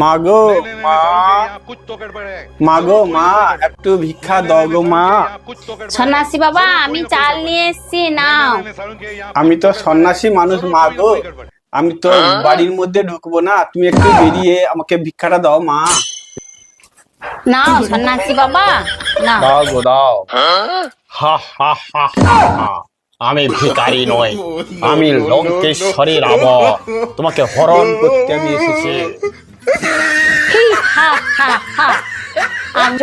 মা গো মা। মা গো মা একটু ভিক্ষা দাও গো মা। সন্ন্যাসী বাবা আমি চাল নিয়ে এসেছি না আমি তো সন্ন্যাসী মানুষ মাগো। আমি তো বাড়ির মধ্যে ঢুকবো না তুমি একটু বেরিয়ে আমাকে ভিক্ষাটা দাও মা। না সন্ন্যাসী বাবা না দাও গো দাও। আমি ভিকারি নই আমি লঙ্কেশ্বরের আব তোমাকে হরণ করতে আমি এসেছি। হি, হা, হা, হা। আমি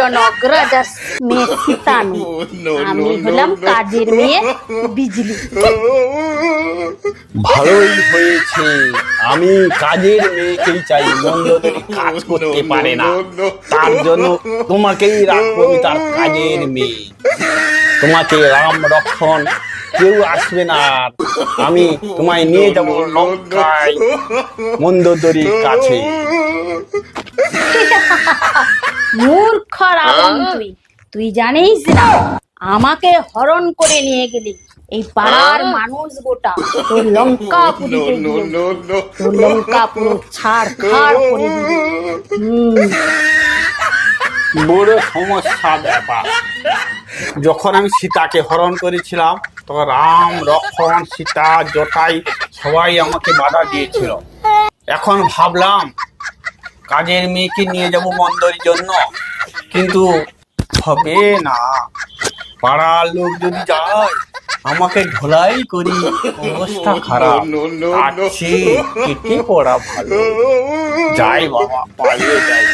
মেয়ে সীতানু আমি হলাম কাজের মেয়ে বিজলি। ভালোই হয়েছে। আমি কাজের মেয়েকেই চাই মন্দদরি কাজ করতে পারে না। তার জন্য তোমাকেই রাখব আমি তার কাজের মেয়ে। তোমাকে রাম রক্ষণ কেউ আসবে না। আমি তোমায় নিয়ে যাব লঙ্কায় মন্দদরির কাছে। মূর্খ রাবণ তুই। তুই জানিস না আমাকে হরণ করে নিয়ে গেলি। এই পাড়ার মানুষ গোটা তোর লঙ্কা পুরিতে তোর লঙ্কা পুরো ছাড় খাড় করে বড় সমস্যা ব্যাপার। যখন আমি সীতাকে হরণ করেছিলাম তখন রাম লক্ষণ সীতা জটাই সবাই আমাকে বাধা দিয়েছিল। এখন ভাবলাম কাজের মেয়েকে নিয়ে যাব মন্দরের জন্য। কিন্তু হবে না। পাড়ার লোক যদি যায় আমাকে ঢোলাই করি অবস্থা খারাপ। কেটে পড়া ভালো। যাই বাবা পালিয়ে যাই।